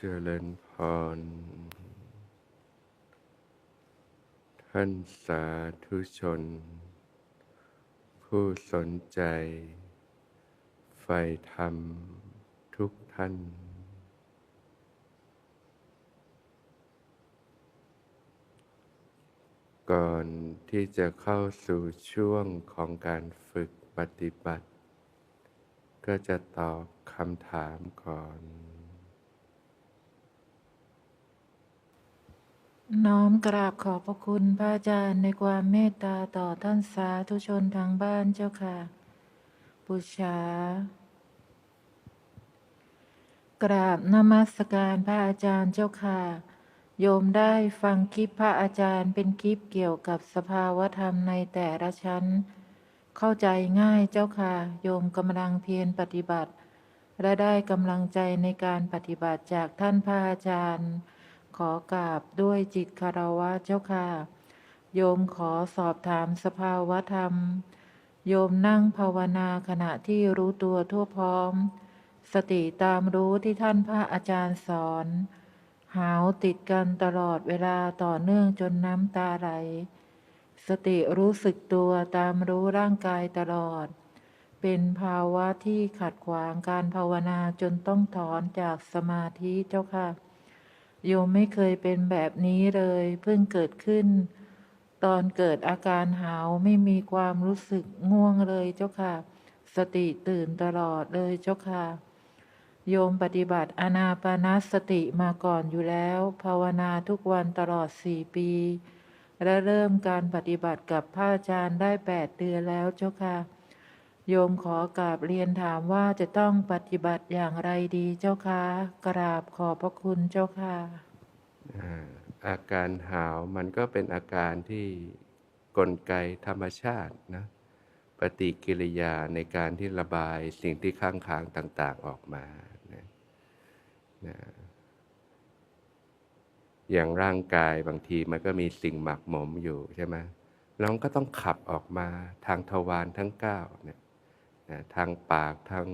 เจริญพร ท่านสาธุชน ผู้สนใจ ใฝ่ธรรมทุกท่าน ก่อนที่จะเข้าสู่ช่วงของการฝึกปฏิบัติ ก็จะตอบคำถามก่อน น้อมกราบขอบพระคุณพระอาจารย์ในความเมตตาต่อท่านสาธุชนทางบ้านเจ้าค่ะบูชากราบนมัสการพระอาจารย์เจ้าค่ะ โยมได้ฟังคลิปพระอาจารย์เป็นคลิปเกี่ยวกับสภาวธรรมในแต่ละชั้น เข้าใจง่ายเจ้าค่ะ โยมกำลังเพียรปฏิบัติ และได้กำลังใจในการปฏิบัติจากท่านพระอาจารย์ ขอกราบด้วยจิตคารวะเจ้าค่ะ โยมขอสอบถามสภาวธรรม โยมนั่งภาวนาขณะที่รู้ตัวทั่วพร้อม สติตามรู้ที่ท่านพระอาจารย์สอน หาวติดกันตลอดเวลาต่อเนื่องจนน้ำตาไหล สติรู้สึกตัวตามรู้ร่างกายตลอด เป็นภาวะที่ขัดขวางการภาวนาจนต้องถอนจากสมาธิเจ้าค่ะ โยมไม่เคยเป็นแบบนี้เลย เพิ่งเกิดขึ้น ตอนเกิดอาการหาวไม่มีความรู้สึกง่วงเลยเจ้าค่ะ สติตื่นตลอดเลยเจ้าค่ะ โยมปฏิบัติอนาปานสติมาก่อนอยู่แล้ว ภาวนาทุกวันตลอดสี่ปี และเริ่มการปฏิบัติกับพระอาจารย์ได้แปดเดือนแล้วเจ้าค่ะ โยมขอกราบเรียนถามว่าจะต้องปฏิบัติอย่างไรดีเจ้าค่ะกราบขอบพระคุณเจ้าค่ะอ่าอาการหาวมันก็เป็นอาการที่กลไกธรรมชาตินะปฏิกิริยาในการที่ระบายสิ่งที่ข้างค้างต่าง ๆออกมานะนะอย่างร่างกายบางทีมันก็มีสิ่งหมักหมมอยู่ใช่ไหมแล้วก็ต้องขับออกมาทางทวารทั้งเก้าเนี่ย นะทางปากทาง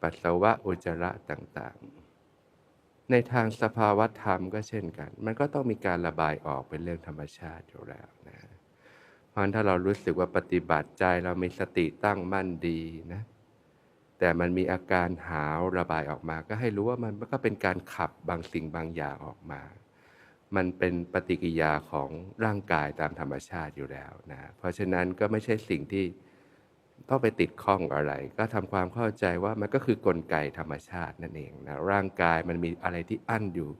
ปัสสาวะอุจจาระต่างๆ ในทางสภาวธรรมก็เช่นกัน มันก็ต้องมีการระบายออกเป็นเรื่องธรรมชาติอยู่แล้วนะเพราะฉะนั้นถ้าเรารู้สึกว่าปฏิบัติใจเรามีสติตั้งมั่นดีนะแต่มันมีอาการหาวระบายออกมา ก็ให้รู้ว่ามันก็เป็นการขับบางสิ่งบางอย่างออกมา มันเป็นปฏิกิริยาของร่างกายตามธรรมชาติอยู่แล้วนะ เพราะฉะนั้นก็ไม่ใช่สิ่งที่ ต้องไปติดข้องอะไร ก็ทำความเข้าใจว่ามันก็คือกลไกธรรมชาตินั่นเองนะร่างกายมันมีอะไรที่อั้นอยู่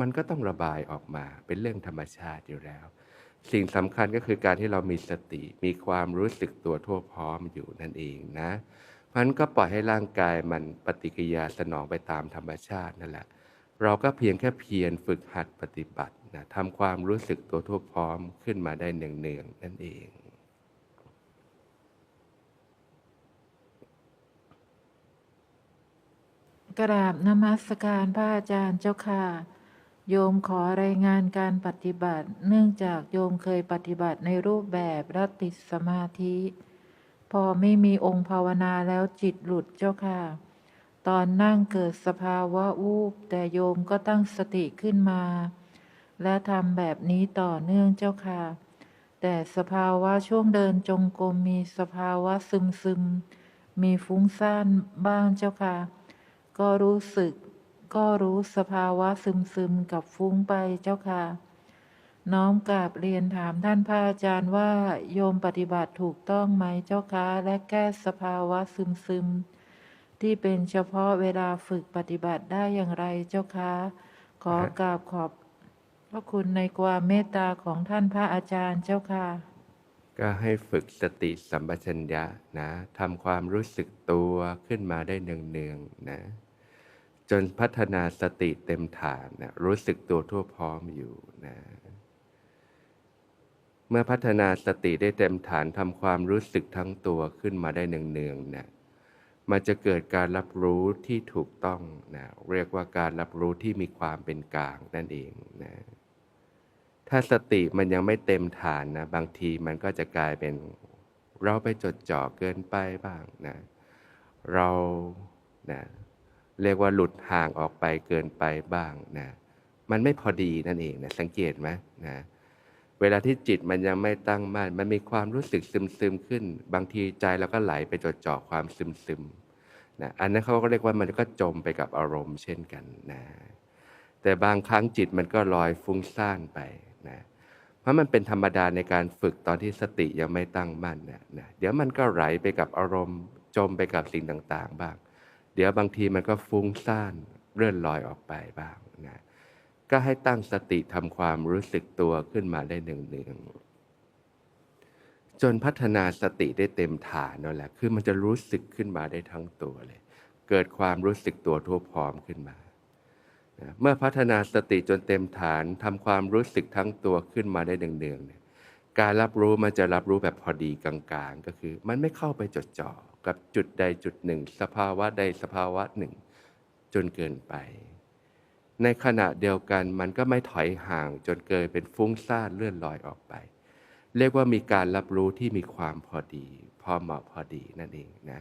มันก็ต้องระบายออกมาเป็นเรื่องธรรมชาติอยู่แล้ว สิ่งสำคัญก็คือการที่เรามีสติ มีความรู้สึกตัวทั่วพร้อมอยู่นั่นเองนะเพราะฉะนั้นก็ปล่อยให้ร่างกายมันปฏิกิริยาสนองไปตามธรรมชาตินั่นแหละ เราก็เพียงแค่เพียรฝึกหัดปฏิบัตินะทำความรู้สึกตัวทั่วพร้อมขึ้นมาได้เนืองๆนั่นเอง กราบนมัสการพระอาจารย์เจ้าค่ะ โยมขอรายงานการปฏิบัติ เนื่องจากโยมเคยปฏิบัติในรูปแบบรัติสมาธิ พอไม่มีองค์ภาวนาแล้วจิตหลุดเจ้าค่ะ ตอนนั่งเกิดสภาวะวูบแต่โยมก็ตั้งสติขึ้นมา และทำแบบนี้ต่อเนื่องเจ้าค่ะ แต่สภาวะช่วงเดินจงกรมมีสภาวะซึมซึมมีฟุ้งซ่านบ้างเจ้าค่ะ ก็รู้สึก ก็รู้สภาวะซึมซึมกับฟุ้งไปเจ้าค่ะ น้อมกราบเรียนถามท่านพระอาจารย์ว่า โยมปฏิบัติถูกต้องไหมเจ้าคะและแก้สภาวะซึมซึมที่เป็นเฉพาะเวลาฝึกปฏิบัติได้อย่างไรเจ้าคะขอกราบขอบพระคุณในความเมตตาของท่านพระอาจารย์เจ้าค่ะ ก็ให้ฝึกสติสัมปชัญญะนะทำความรู้สึกตัวขึ้นมาได้เนืองๆนะ จนพัฒนาสติเต็มฐานนะรู้สึกตัวทั่วพร้อมอยู่นะเมื่อพัฒนาสติได้เต็มฐานทำความรู้สึกทั้งตัวขึ้นมาได้เนืองๆนะมันจะเกิดการรับรู้ที่ถูกต้องนะเรียกว่าการรับรู้ที่มีความเป็นกลางนั่นเองนะ ถ้าสติมันยังไม่เต็มฐานนะ บางทีมันก็จะกลายเป็นเราไปจดจ่อเกินไปบ้างนะ เรานะเรียกว่าหลุดห่างออกไปเกินไปบ้างนะ มันไม่พอดีนั่นเองนะ สังเกตไหมนะ เวลาที่จิตมันยังไม่ตั้งมั่น มันมีความรู้สึกซึมซึมขึ้น บางทีใจเราก็ไหลไปจดจ่อความซึมซึมนะ อันนั้นเขาก็เรียกว่ามันก็จมไปกับอารมณ์เช่นกันนะ แต่บางครั้งจิตมันก็ลอยฟุ้งซ่านไป นะเพราะมันเป็นธรรมดาในการฝึกตอนที่สติยังไม่ตั้งมั่นนะนะเดี๋ยวมันก็ไหลไปกับอารมณ์จมไปกับสิ่งต่างๆ บ้าง เดี๋ยวบางทีมันก็ฟุ้งซ่านเลื่อนลอยออกไปบ้างนะก็ให้ตั้งสติทำความรู้สึกตัวขึ้นมาได้หนึ่งหนึ่งๆจนพัฒนาสติได้เต็มฐานนั่นแหละ คือมันจะรู้สึกขึ้นมาได้ทั้งตัวเลย เกิดความรู้สึกตัวทั่วพร้อมขึ้นมา เมื่อพัฒนาสติจนเต็มฐานทำความรู้สึกทั้งตัวขึ้นมาได้เนืองๆเนี่ยการรับรู้มันจะรับรู้แบบพอดีกลางๆ ก็คือ มันไม่เข้าไปจดจ่อกับจุดใดจุดหนึ่ง สภาวะใดสภาวะหนึ่ง จนเกินไป ในขณะเดียวกันมันก็ไม่ถอยห่างจนเกินเป็นฟุ้งซ่านเลื่อนลอยออกไป เรียกว่ามีการรับรู้ที่มีความพอดี พอเหมาะพอดีนั่นเองนะ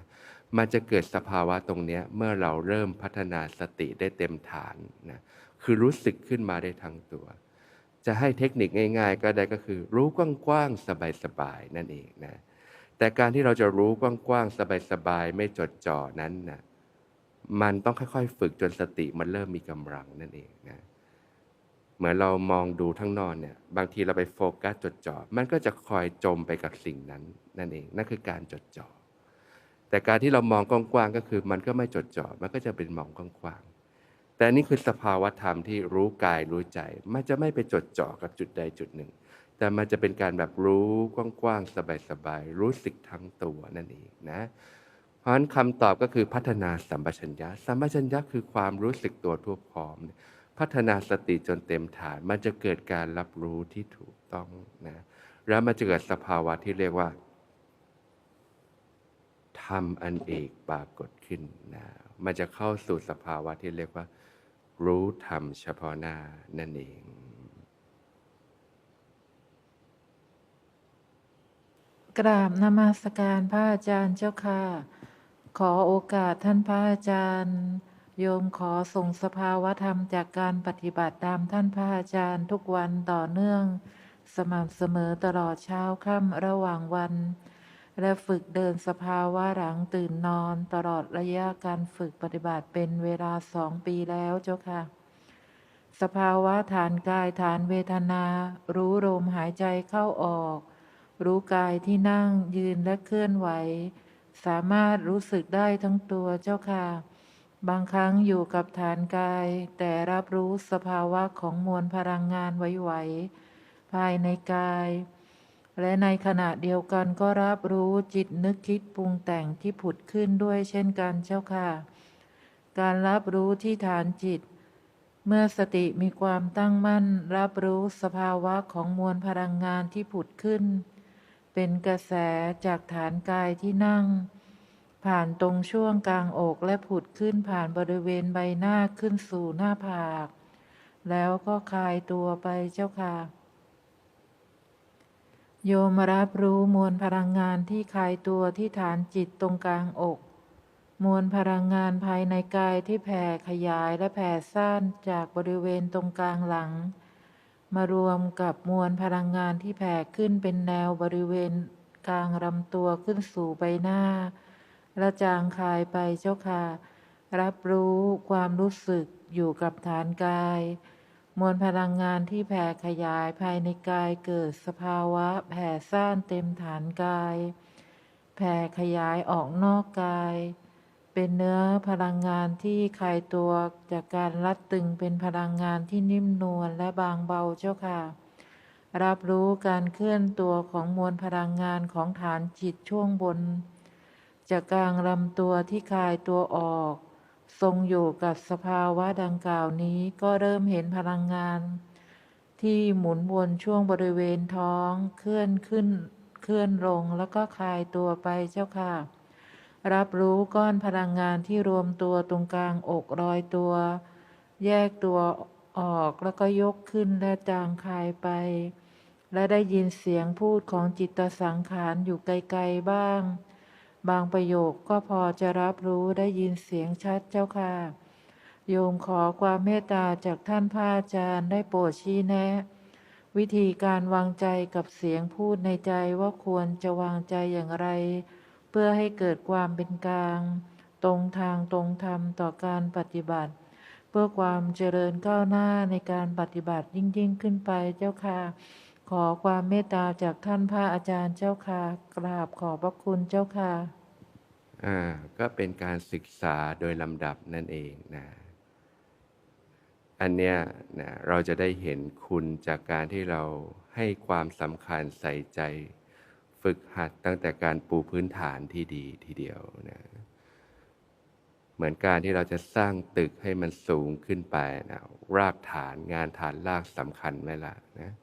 มันจะเกิดสภาวะตรงนี้เมื่อเราเริ่มพัฒนาสติได้เต็มฐานนะคือรู้สึกขึ้นมาได้ทั้งตัว จะให้เทคนิคง่าย ๆ ก็ได้ก็คือ รู้กว้างๆสบายๆนั่นเองนะแต่การที่เราจะรู้กว้างๆสบายๆไม่จดจ่อนั้นนะมันต้องค่อยๆ ฝึกจนสติมันเริ่มมีกำลังนั่นเองนะเหมือนเรามองดูทั้งนอนเนี่ยบางทีเราไปโฟกัสจดจ่อมันก็จะคอยจมไปกับสิ่งนั้นนั่นเองนั่นคือการจดจ่อ แต่การที่เรามองกว้างๆก็คือ มันก็ไม่จดจ่อมันก็จะเป็นมองกว้างๆแต่นี่คือสภาวะธรรมที่รู้กายรู้ใจ มันจะไม่ไปจดจ่อกับจุดใดจุดหนึ่ง แต่มันจะเป็นการแบบรู้กว้างๆสบายๆรู้สึกทั้งตัวนั่นเองนะเพราะฉะนั้นคำตอบก็คือพัฒนาสัมปชัญญะสัมปชัญญะคือความรู้สึกตัวทั่วพร้อม พัฒนาสติจนเต็มฐาน มันจะเกิดการรับรู้ที่ถูกต้องนะแล้วมันจะเกิดสภาวะที่เรียกว่า รมอันเอกปรากฏขึ้นนะมันจะเข้าสู่สภาวะที่เรียกว่า รู้ธรรมเฉพาะหน้านั่นเองกราบนมัสการพระอาจารย์เจ้าค่ะ ขอโอกาสท่านพระอาจารย์ โยมขอส่งสภาวธรรมจากการปฏิบัติตามท่านพระอาจารย์ทุกวันต่อเนื่อง สม่ำเสมอตลอดเช้าค่ำระหว่างวัน และฝึกเดินสภาวะหลังตื่นนอนตลอดระยะการฝึกปฏิบัติเป็นเวลาสองปีแล้วเจ้าค่ะ สภาวะฐานกายฐานเวทนา รู้ลมหายใจเข้าออก รู้กายที่นั่งยืนและเคลื่อนไหว สามารถรู้สึกได้ทั้งตัวเจ้าค่ะ บางครั้งอยู่กับฐานกาย แต่รับรู้สภาวะของมวลพลังงานไหวๆภายในกาย และในขณะเดียวกันก็รับรู้จิตนึกคิดปรุงแต่งที่ผุดขึ้นด้วยเช่นกันเจ้าค่ะ การรับรู้ที่ฐานจิต เมื่อสติมีความตั้งมั่น รับรู้สภาวะของมวลพลังงานที่ผุดขึ้น เป็นกระแสจากฐานกายที่นั่ง ผ่านตรงช่วงกลางอกและผุดขึ้นผ่านบริเวณใบหน้าขึ้นสู่หน้าผาก แล้วก็คลายตัวไปเจ้าค่ะ โยมรับรู้มวลพลังงานที่คลายตัวที่ฐานจิตตรงกลางอก มวลพลังงานภายในกายที่แผ่ขยายและแผ่ซ่านจากบริเวณตรงกลางหลัง มารวมกับมวลพลังงานที่แผ่ขึ้นเป็นแนวบริเวณกลางลำตัวขึ้นสู่ใบหน้า และจางคายไปเจ้าค่ะ รับรู้ความรู้สึกอยู่กับฐานกาย มวลพลังงานที่แผ่ขยายภายในกายเกิดสภาวะแผ่ซ่านเต็มฐานกาย แผ่ขยายออกนอกกาย เป็นเนื้อพลังงานที่คลายตัวจากการรัดตึงเป็นพลังงานที่นิ่มนวลและบางเบาเจ้าค่ะ รับรู้การเคลื่อนตัวของมวลพลังงานของฐานจิตช่วงบน จากกลางลำตัวที่คลายตัวออก ทรงอยู่กับสภาวะดังกล่าวนี้ก็เริ่มเห็นพลังงาน ที่หมุนวนช่วงบริเวณท้องเคลื่อนขึ้น เคลื่อนลงแล้วก็คลายตัวไปเจ้าค่ะ รับรู้ก้อนพลังงานที่รวมตัวตรงกลางอกรอยตัว แยกตัวออกแล้วก็ยกขึ้นและจางคลายไป และได้ยินเสียงพูดของจิตสังขารอยู่ไกลๆบ้าง บางประโยคก็พอจะรับรู้ได้ยินเสียงชัดเจ้าค่ะ โยมขอความเมตตาจากท่านพระอาจารย์ได้โปรดชี้แนะ วิธีการวางใจกับเสียงพูดในใจว่าควรจะวางใจอย่างไร เพื่อให้เกิดความเป็นกลาง ตรงทางตรงธรรมต่อการปฏิบัติ เพื่อความเจริญก้าวหน้าในการปฏิบัติยิ่งยิ่งขึ้นไปเจ้าค่ะ ขอความเมตตาจากท่านพระอาจารย์เจ้าค่ะ กราบขอบพระคุณเจ้าค่ะอ่าก็เป็นการศึกษาโดยลำดับนั่นเองนะอันเนี้ยนะเราจะได้เห็นคุณจากการที่เราให้ความสำคัญใส่ใจ ฝึกหัดตั้งแต่การปูพื้นฐานที่ดีทีเดียวนะเหมือนการที่เราจะสร้างตึกให้มันสูงขึ้นไปนะรากฐานงานฐานรากสำคัญไหมล่ะนะ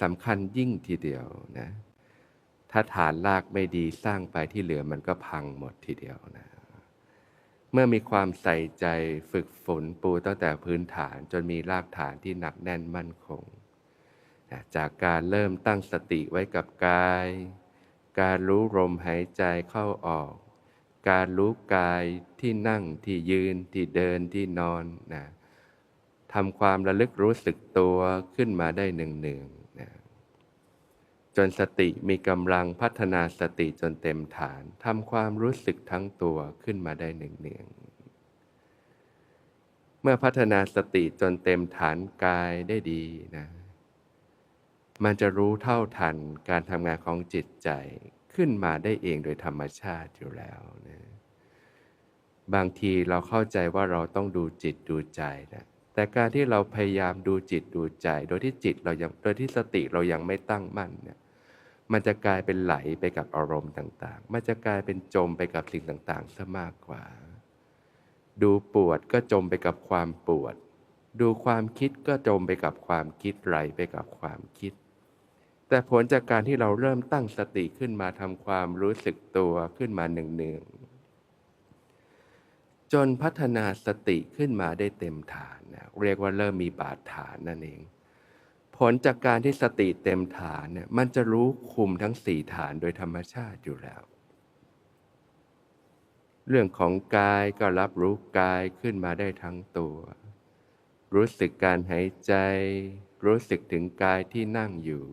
สำคัญยิ่งทีเดียวนะ ถ้าฐานรากไม่ดีสร้างไปที่เหลือมันก็พังหมดทีเดียวนะ เมื่อมีความใส่ใจฝึกฝนปูตั้งแต่พื้นฐานจนมีรากฐานที่หนักแน่นมั่นคงนะจากการเริ่มตั้งสติไว้กับกาย การรู้ลมหายใจเข้าออก การรู้กายที่นั่งที่ยืนที่เดินที่นอนนะทำความระลึกรู้สึกตัวขึ้นมาได้หนึ่งหนึ่ง จนสติมีกำลังพัฒนาสติจนเต็มฐานทำความรู้สึกทั้งตัวขึ้นมาได้หนึ่งเนืองๆเมื่อพัฒนาสติจนเต็มฐานกายได้ดีนะ มันจะรู้เท่าทันการทำงานของจิตใจขึ้นมาได้เองโดยธรรมชาติอยู่แล้วนะบางทีเราเข้าใจว่าเราต้องดูจิตดูใจนะแต่การที่เราพยายามดูจิตดูใจ โดยที่จิตเรายังโดยที่สติเรายังไม่ตั้งมั่นเนี่ย มันจะกลายเป็นไหลไปกับอารมณ์ต่าง ๆ มันจะกลายเป็นจมไปกับสิ่งต่างๆซะมากกว่า ดูปวดก็จมไปกับความปวด ดูความคิดก็จมไปกับความคิดไหลไปกับความคิด แต่ผลจากการที่เราเริ่มตั้งสติขึ้นมาทำความรู้สึกตัวขึ้นมาหนึ่งๆจนพัฒนาสติขึ้นมาได้เต็มฐานนะเรียกว่าเริ่มมีบาดฐานนั่นเอง ผลจากการที่สติเต็มฐานเนี่ยมันจะรู้คุมทั้งสี่ฐานโดยธรรมชาติอยู่แล้ว เรื่องของกายก็รับรู้กายขึ้นมาได้ทั้งตัว รู้สึกการหายใจ รู้สึกถึงกายที่นั่งอยู่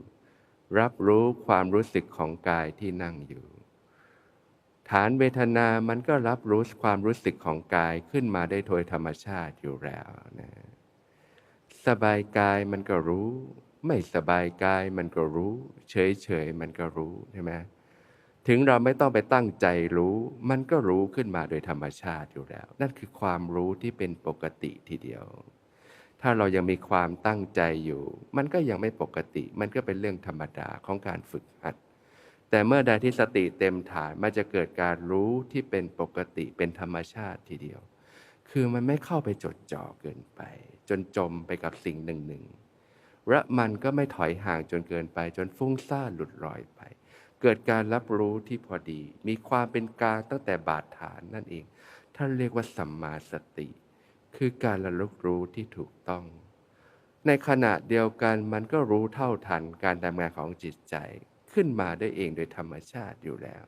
รับรู้ความรู้สึกของกายที่นั่งอยู่ ฐานเวทนามันก็รับรู้ความรู้สึกของกายขึ้นมาได้โดยธรรมชาติอยู่แล้วนะ สบายกายมันก็รู้ ไม่สบายกายมันก็รู้ เฉยเฉยๆมันก็รู้ใช่ไหมถึงเราไม่ต้องไปตั้งใจรู้ มันก็รู้ขึ้นมาโดยธรรมชาติอยู่แล้ว นั่นคือความรู้ที่เป็นปกติทีเดียว ถ้าเรายังมีความตั้งใจอยู่ มันก็ยังไม่ปกติ มันก็เป็นเรื่องธรรมดาของการฝึกหัด แต่เมื่อใดที่สติเต็มฐานมันจะเกิดการรู้ที่เป็นปกติเป็นธรรมชาติทีเดียว คือมันไม่เข้าไปจดจ่อเกินไป จนจมไปกับสิ่งหนึ่งหนึ่งและมันก็ไม่ถอยห่างจนเกินไป จนฟุ้งซ่านหลุดลอยไป เกิดการรับรู้ที่พอดี มีความเป็นกลางตั้งแต่บาดฐานนั่นเอง ท่านเรียกว่าสัมมาสติ คือการระลึกรู้ที่ถูกต้อง ในขณะเดียวกันมันก็รู้เท่าทันการทำงานของจิตใจขึ้นมาได้เองโดยธรรมชาติอยู่แล้ว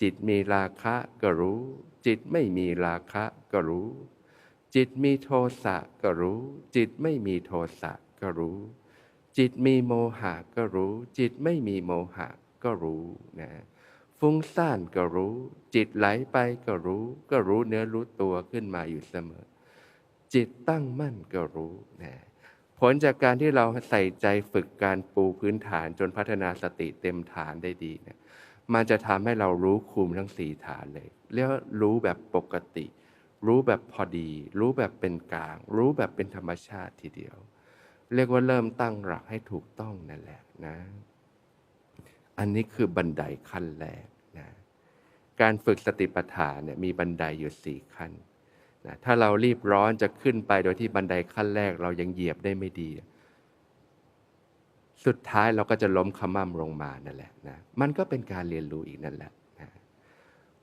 จิตมีราคะก็รู้ จิตไม่มีราคะก็รู้ จิตมีโทสะก็รู้ จิตไม่มีโทสะก็รู้ จิตมีโมหะก็รู้ จิตไม่มีโมหะก็รู้นะฟุ้งซ่านก็รู้ จิตไหลไปก็รู้ ก็รู้เนื้อรู้ตัวขึ้นมาอยู่เสมอ จิตตั้งมั่นก็รู้นะผลจากการที่เราใส่ใจฝึกการปูพื้นฐานจนพัฒนาสติเต็มฐานได้ดีเนี่ยมันจะทำให้เรารู้คุมทั้งสี่ฐานเลย เรียกว่ารู้แบบปกติ รู้แบบพอดี รู้แบบเป็นกลาง รู้แบบเป็นธรรมชาติทีเดียว เรียกว่าเริ่มตั้งหลักให้ถูกต้องนั่นแหละนะ อันนี้คือบันไดขั้นแรกนะการฝึกสติปัฏฐานเนี่ยมีบันไดอยู่สี่ขั้นนะถ้าเรารีบร้อนจะขึ้นไปโดยที่บันไดขั้นแรกเรายังเหยียบได้ไม่ดี สุดท้ายเราก็จะล้มขมั่มลงมานั่นแหละนะมันก็เป็นการเรียนรู้อีกนั่นแหละนะ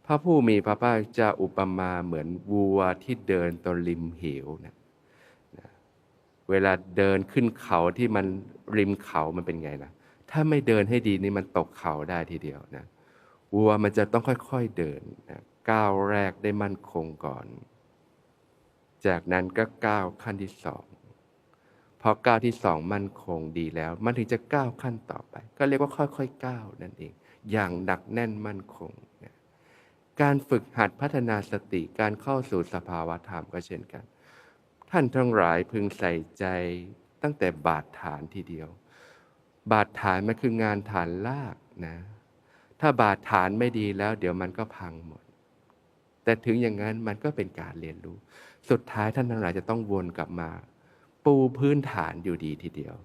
พระผู้มีพระภาคเจะอุปมาเหมือนวัวที่เดินตนริมเหวนะนะเวลาเดินขึ้นเขาที่มันริมเขามันเป็นไงนะถ้าไม่เดินให้ดีนี่มันตกเขาได้ทีเดียวนะวัวมันจะต้องค่อยๆเดินนะก้าวแรกได้มั่นคงก่อน จากนั้นก็ก้าวขั้นที่สองพอก้าวที่สองมั่นคงดีแล้ว มันถึงจะก้าวขั้นต่อไป ก็เรียกว่าค่อยๆก้าวนั่นเอง อย่างหนักแน่นมั่นคงนะ การฝึกหัดพัฒนาสติการเข้าสู่สภาวะธรรมก็เช่นกัน ท่านทั้งหลายพึงใส่ใจตั้งแต่บาดฐานทีเดียว บาดฐานมันคืองานฐานลากนะ ถ้าบาดฐานไม่ดีแล้ว เดี๋ยวมันก็พังหมด แต่ถึงอย่างนั้นมันก็เป็นการเรียนรู้ สุดท้ายท่านทั้งหลายจะต้องวนกลับมา ปูพื้นฐานอยู่ดีทีเดียว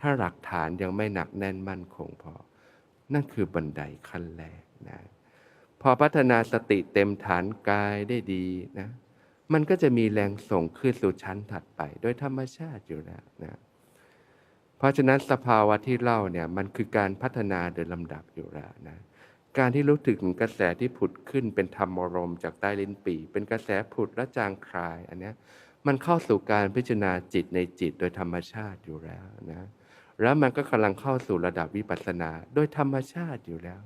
ถ้าหลักฐานยังไม่หนักแน่นมั่นคงพอ นั่นคือบันไดขั้นแรกนะ พอพัฒนาสติเต็มฐานกายได้ดีนะ มันก็จะมีแรงส่งขึ้นสู่ชั้นถัดไป โดยธรรมชาติอยู่แล้วนะ เพราะฉะนั้นสภาวะที่เล่าเนี่ยมันคือการพัฒนาโดยลำดับอยู่แล้วนะ การที่รู้ถึงกระแสที่ผุดขึ้นเป็นธรรมรมจากใต้ลิ้นปี เป็นกระแสผุดและจางคลายอันเนี้ยมันเข้าสู่การพิจารณาจิตในจิตโดยธรรมชาติอยู่แล้วนะ แล้วมันก็กำลังเข้าสู่ระดับวิปัสสนาโดยธรรมชาติอยู่แล้ว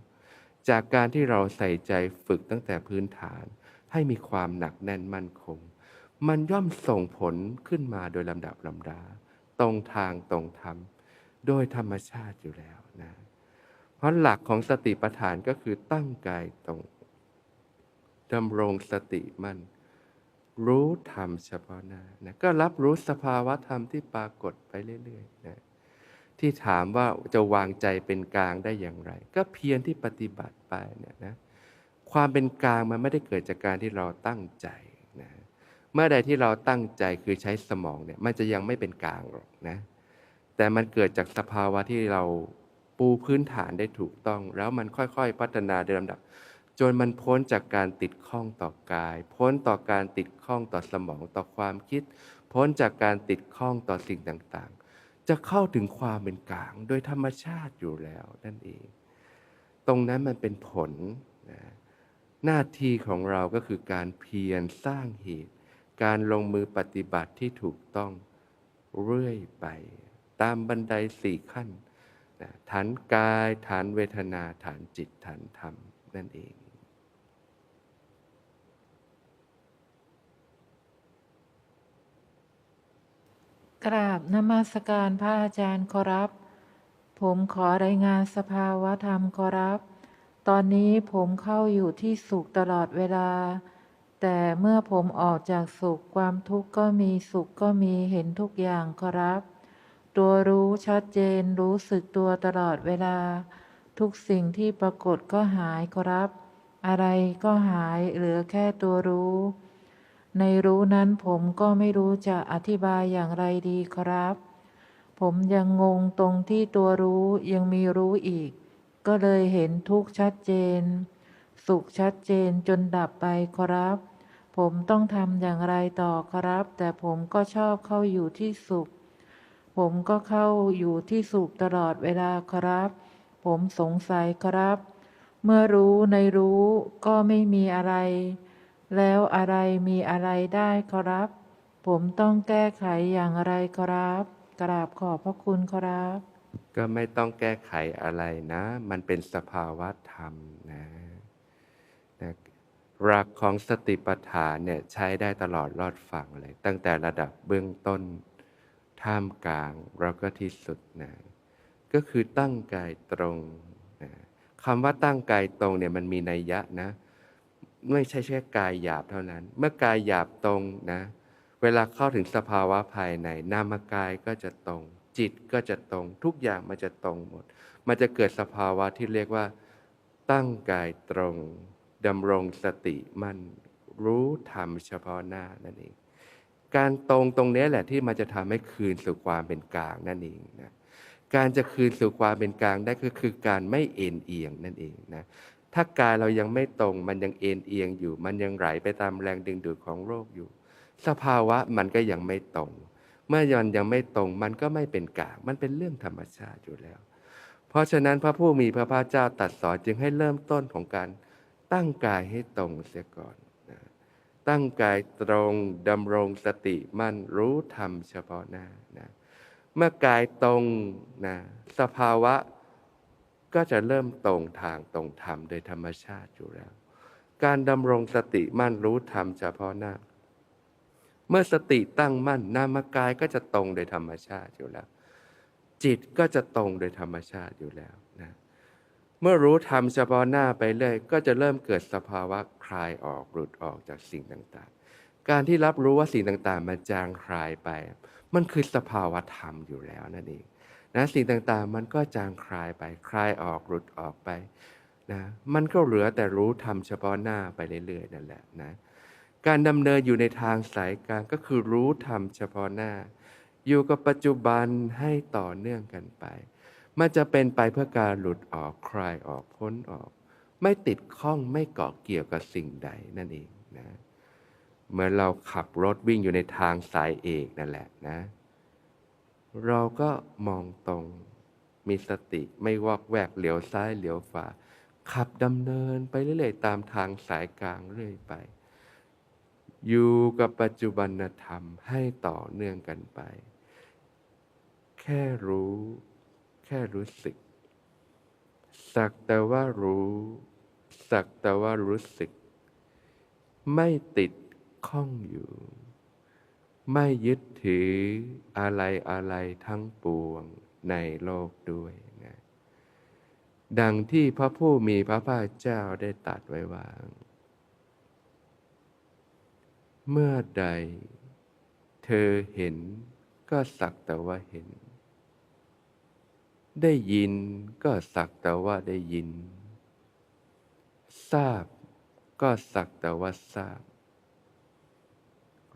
จากการที่เราใส่ใจฝึกตั้งแต่พื้นฐาน ให้มีความหนักแน่นมั่นคง มันย่อมส่งผลขึ้นมาโดยลำดับลำดา ตรงทางตรงธรรม โดยธรรมชาติอยู่แล้วนะ เพราะหลักของสติปัฏฐานก็คือตั้งกายตรงดำรงสติมั่นรู้ธรรมเฉพาะหน้านะก็รับรู้สภาวะธรรมที่ปรากฏไปเรื่อยๆนะ ที่ถามว่าจะวางใจเป็นกลางได้อย่างไร ก็เพียรที่ปฏิบัติไปเนี่ยนะความเป็นกลางมันไม่ได้เกิดจากการที่เราตั้งใจนะเมื่อใดที่เราตั้งใจคือใช้สมองเนี่ยมันจะยังไม่เป็นกลางหรอกนะแต่มันเกิดจากสภาวะที่เราปูพื้นฐานได้ถูกต้อง แล้วมันค่อยๆ พัฒนาโดยลำดับ จนมันพ้นจากการติดข้องต่อกาย พ้นต่อการติดข้องต่อสมองต่อความคิด พ้นจากการติดข้องต่อสิ่งต่าง จะเข้าถึงความเป็นกลางโดยธรรมชาติอยู่แล้วนั่นเอง ตรงนั้นมันเป็นผลนะหน้าที่ของเราก็คือการเพียรสร้างเหตุ การลงมือปฏิบัติที่ถูกต้องเรื่อยไป ตามบันไดสี่ขั้นนะฐานกาย ฐานเวทนา ฐานจิต ฐานธรรม นั่นเอง กราบนมัสการพระอาจารย์ขอรับ ผมขอรายงานสภาวะธรรมขอรับ ตอนนี้ผมเข้าอยู่ที่สุขตลอดเวลา แต่เมื่อผมออกจากสุขความทุกข์ก็มีสุขก็มีเห็นทุกอย่างขอรับ ตัวรู้ชัดเจนรู้สึกตัวตลอดเวลา ทุกสิ่งที่ปรากฏก็หายขอรับ อะไรก็หายเหลือแค่ตัวรู้ ในรู้นั้นผมก็ไม่รู้จะอธิบายอย่างไรดีครับ ผมยังงงตรงที่ตัวรู้ยังมีรู้อีก ก็เลยเห็นทุกข์ชัดเจน สุขชัดเจนจนดับไปครับ ผมต้องทำอย่างไรต่อครับ แต่ผมก็ชอบเข้าอยู่ที่สุข ผมก็เข้าอยู่ที่สุขตลอดเวลาครับ ผมสงสัยครับ เมื่อรู้ในรู้ก็ไม่มีอะไร แล้วอะไรมีอะไรได้ครับ ผมต้องแก้ไขอย่างไรครับ กราบขอบพระคุณครับ ก็ไม่ต้องแก้ไขอะไรนะ มันเป็นสภาวะธรรมนะนะหลักของสติปัฏฐานเนี่ยใช้ได้ตลอดรอดฝั่งเลย ตั้งแต่ระดับเบื้องต้น ท่ามกลางแล้วก็ที่สุดนะก็คือตั้งกายตรงนะคำว่าตั้งกายตรงเนี่ยมันมีนัยยะนะ ไม่ใช่แค่กายหยาบเท่านั้น เมื่อกายหยาบตรงนะ เวลาเข้าถึงสภาวะภายในนามกายก็จะตรง จิตก็จะตรง ทุกอย่างมันจะตรงหมด มันจะเกิดสภาวะที่เรียกว่า ตั้งกายตรงดำรงสติมั่นรู้ธรรมเฉพาะหน้านั่นเอง การตรงตรงนี้แหละที่มันจะทำให้คืนสู่ความเป็นกลางนั่นเองนะการจะคืนสู่ความเป็นกลางได้ก็คือการไม่เอ็นเอียงนั่นเองนะ ถ้ากายเรายังไม่ตรง มันยังเอ็นเอียงอยู่ มันยังไหลไปตามแรงดึงดูดของโลกอยู่ สภาวะมันก็ยังไม่ตรง เมื่อยันยังไม่ตรง มันก็ไม่เป็นกลางมันเป็นเรื่องธรรมชาติอยู่แล้ว เพราะฉะนั้นพระผู้มีพระภาคเจ้าตรัดสอนจึงให้เริ่มต้นของการตั้งกายให้ตรงเสียก่อนนะตั้งกายตรงดำรงสติมั่นรู้ธรรมเฉพาะหน้านะเมื่อกายตรงนะสภาวะ ก็จะเริ่มตรงทางตรงธรรมโดยธรรมชาติอยู่แล้ว การดำรงสติมั่นรู้ธรรมเฉพาะหน้า เมื่อสติตั้งมั่นนามกายก็จะตรงโดยธรรมชาติอยู่แล้ว จิตก็จะตรงโดยธรรมชาติอยู่แล้วนะเมื่อรู้ทำเฉพาะหน้าไปเรื่อยก็จะเริ่มเกิดสภาวะคลายออกหลุดออกจากสิ่งต่างๆ การที่รับรู้ว่าสิ่งต่างๆ มันจางคลายไป มันคือสภาวะธรรมอยู่แล้วนั่นเอง นะสิ่งต่างๆ มันก็จางคลายไปคลายออกหลุดออกไปนะมันก็เหลือแต่รู้ทำเฉพาะหน้าไปเรื่อยๆนั่นแหละนะการดำเนินอยู่ในทางสายกลางก็คือรู้ทำเฉพาะหน้า อยู่กับปัจจุบันให้ต่อเนื่องกันไป มันจะเป็นไปเพื่อการหลุดออกคลายออกพ้นออก ไม่ติดข้องไม่เกาะเกี่ยวกับสิ่งใดนั่นเองนะเหมือนเราขับรถวิ่งอยู่ในทางสายเอกนั่นแหละนะ เราก็มองตรง มีสติไม่วอกแวกเหลียวซ้ายเหลียวขวาขับดำเนินไปเรื่อยๆตามทางสายกลางเรื่อยไป อยู่กับปัจจุบันธรรมให้ต่อเนื่องกันไป แค่รู้ แค่รู้สึก สักแต่ว่ารู้ สักแต่ว่ารู้สึก ไม่ติดข้องอยู่ ไม่ยึดถืออะไรอะไรทั้งปวงในโลกด้วยนะดังที่พระผู้มีพระภาคเจ้าได้ตรัสไว้ว่า เมื่อใดเธอเห็นก็สักแต่ว่าเห็น ได้ยินก็สักแต่ว่าได้ยิน ทราบก็สักแต่ว่าทราบ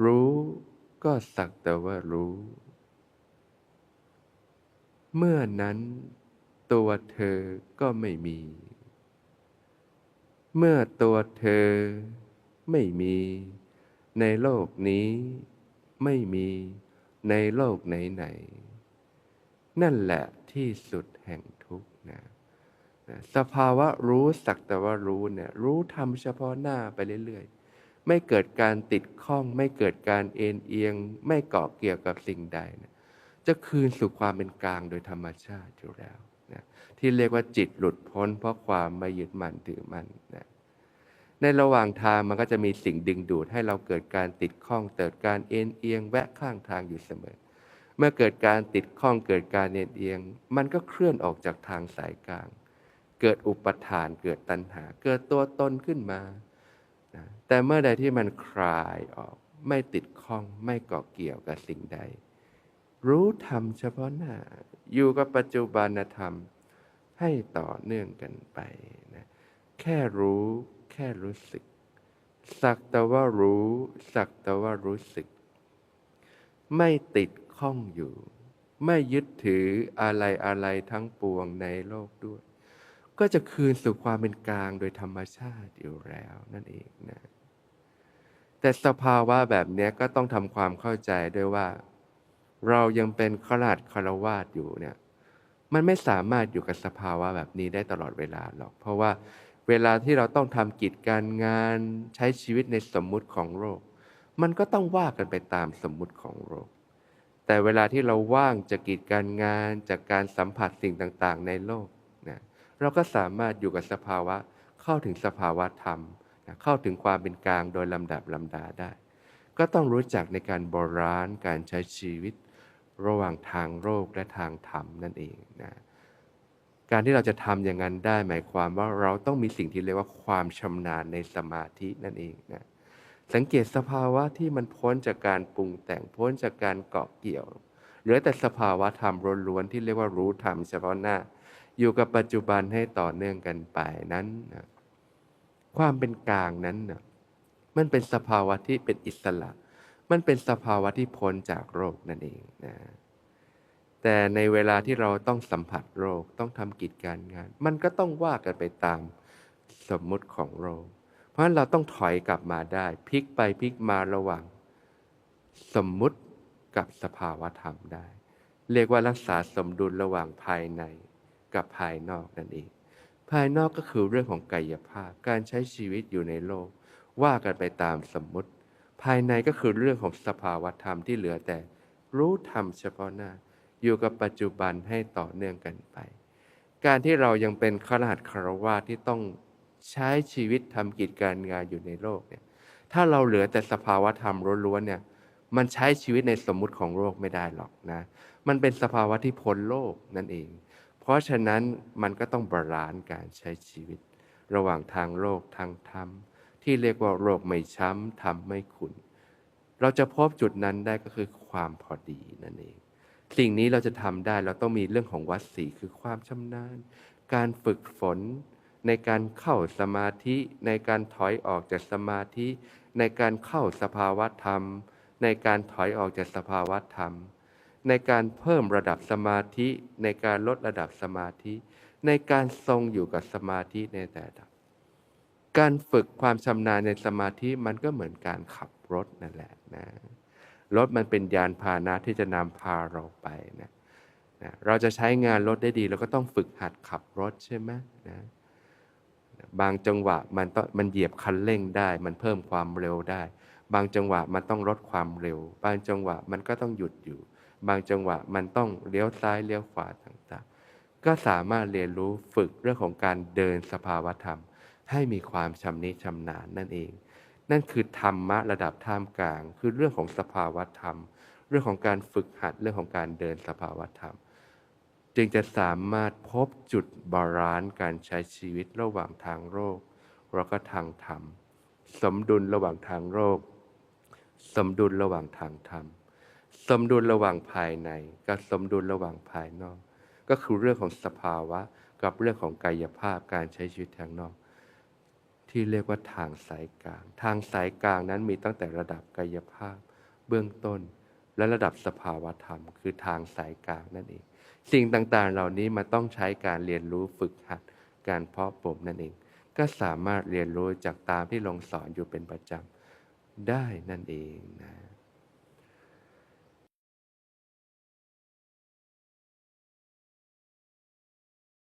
รู้ ก็สักแต่ว่ารู้ เมื่อนั้นตัวเธอก็ไม่มี เมื่อตัวเธอไม่มี ในโลกนี้ไม่มีในโลกไหนๆนั่นแหละที่สุดแห่งทุกข์นะสภาวะรู้สักแต่ว่ารู้เนี่ยรู้ทำเฉพาะหน้าไปเรื่อยๆ ไม่เกิดการติดข้อง ไม่เกิดการเอ็นเอียง ไม่เกาะเกี่ยวกับสิ่งใดนะจะคืนสู่ความเป็นกลางโดยธรรมชาติอยู่แล้วนะที่เรียกว่าจิตหลุดพ้น เพราะความไม่ยึดมั่นถือมั่นนะในระหว่างทางมันก็จะมีสิ่งดึงดูดให้เราเกิดการติดข้องเกิดการเอ็นเอียง แวะข้างทางอยู่เสมอ เมื่อเกิดการติดข้องเกิดการเอ็นเอียง มันก็เคลื่อนออกจากทางสายกลาง เกิดอุปทานเกิดตัณหา เกิดตัวตนขึ้นมา แต่เมื่อใดที่มันคลายออก ไม่ติดข้องไม่เกาะเกี่ยวกับสิ่งใด รู้ธรรมเฉพาะหน้า อยู่กับปัจจุบันธรรมให้ต่อเนื่องกันไปนะแค่รู้แค่รู้สึก สักแต่ว่ารู้ สักแต่ว่ารู้สึก ไม่ติดข้องอยู่ ไม่ยึดถืออะไรอะไรทั้งปวงในโลกด้วย ก็จะคืนสู่ความเป็นกลางโดยธรรมชาติอยู่แล้วนั่นเองนะ แต่สภาวะแบบนี้ก็ต้องทำความเข้าใจด้วยว่า เรายังเป็นขราดคารวาสอยู่เนี่ยมันไม่สามารถอยู่กับสภาวะแบบนี้ได้ตลอดเวลาหรอก เพราะว่าเวลาที่เราต้องทำกิจการงานใช้ชีวิตในสมมุติของโลกมันก็ต้องว่ากันไปตามสมมุติของโลกแต่เวลาที่เราว่างจากกิจการงานจากการสัมผัสสิ่งต่างๆ ในโลกนะเราก็สามารถอยู่กับสภาวะเข้าถึงสภาวะธรรม เข้าถึงความเป็นกลางโดยลำดับลำดาได้ ก็ต้องรู้จักในการบรานการใช้ชีวิต ระหว่างทางโลกและทางธรรมนั่นเองนะการที่เราจะทำอย่างนั้นได้หมายความว่าเราต้องมีสิ่งที่เรียกว่าความชำนาญในสมาธินั่นเองนะสังเกตสภาวะที่มันพ้นจากการปรุงแต่งพ้นจากการเกาะเกี่ยวเหลือแต่สภาวะธรรมล้วนๆที่เรียกว่ารู้ธรรมเฉพาะหน้า อยู่กับปัจจุบันให้ต่อเนื่องกันไปนั้นนะ ความเป็นกลางนั้นนะมันเป็นสภาวะที่เป็นอิสระ มันเป็นสภาวะที่พ้นจากโรคนั่นเองนะแต่ในเวลาที่เราต้องสัมผัสโรคต้องทำกิจการงาน มันก็ต้องว่ากันไปตามสมมุติของโรค เพราะฉะนั้นเราต้องถอยกลับมาได้พลิกไปพลิกมาระหว่างสมมุติกับสภาวะธรรมได้ เรียกว่ารักษาสมดุลระหว่างภายในกับภายนอกนั่นเอง ภายนอกก็คือเรื่องของกายภาพ การใช้ชีวิตอยู่ในโลก ว่ากันไปตามสมมุติ ภายในก็คือเรื่องของสภาวะธรรมที่เหลือแต่ รู้ธรรมเฉพาะหน้า อยู่กับปัจจุบันให้ต่อเนื่องกันไป การที่เรายังเป็นขนาดคารวาที่ต้องใช้ชีวิตทำกิจการงานอยู่ในโลกเนี่ย ถ้าเราเหลือแต่สภาวะธรรมล้วนๆเนี่ย มันใช้ชีวิตในสมมุติของโลกไม่ได้หรอกนะ มันเป็นสภาวะที่พ้นโลกนั่นเอง เพราะฉะนั้นมันก็ต้องบาลานซ์การใช้ชีวิต ระหว่างทางโลกทางธรรม ที่เรียกว่าโลกไม่ช้ำธรรมไม่ขุนเราจะพบจุดนั้นได้ก็คือความพอดีนั่นเอง สิ่งนี้เราจะทำได้เราต้องมีเรื่องของวัดสีคือความชำนาญ การฝึกฝนในการเข้าสมาธิในการถอยออกจากสมาธิ ในการเข้าสภาวะธรรม ในการถอยออกจากสภาวะธรรม ในการเพิ่มระดับสมาธิ ในการลดระดับสมาธิ ในการทรงอยู่กับสมาธิในแต่ละการฝึกความชำนาญในสมาธิมันก็เหมือนการขับรถนั่นแหละนะรถมันเป็นยานพาหนะที่จะนำพาเราไปนะนะเราจะใช้งานรถได้ดีเราก็ต้องฝึกหัดขับรถใช่ไหมนะบางจังหวะมันต้องมันเหยียบคันเร่งได้ มันเพิ่มความเร็วได้ บางจังหวะมันต้องลดความเร็ว บางจังหวะมันก็ต้องหยุดอยู่ บางจังหวะมันต้องเลี้ยวซ้ายเลี้ยวขวาต่างๆ ก็สามารถเรียนรู้ฝึกเรื่องของการเดินสภาวธรรม ให้มีความชำนิชำนาญนั่นเอง นั่นคือธรรมะระดับท่ามกลาง คือเรื่องของสภาวธรรม เรื่องของการฝึกหัดเรื่องของการเดินสภาวธรรม จึงจะสามารถพบจุดบาลานซ์การใช้ชีวิตระหว่างทางโลกแล้วก็ทางธรรม สมดุลระหว่างทางโลกสมดุลระหว่างทางธรรม สมดุลระหว่างภายใน กับสมดุลระหว่างภายนอก ก็คือเรื่องของสภาวะ กับเรื่องของกายภาพการใช้ชีวิตทางนอก ที่เรียกว่าทางสายกลาง ทางสายกลางนั้นมีตั้งแต่ระดับกายภาพ เบื้องต้น และระดับสภาวะธรรม คือทางสายกลางนั่นเอง สิ่งต่างๆ เหล่านี้มันต้องใช้การเรียนรู้ฝึกหัด การเพาะบ่มนั่นเอง ก็สามารถเรียนรู้จากตามที่ลงสอนอยู่เป็นประจำได้นั่นเองนะ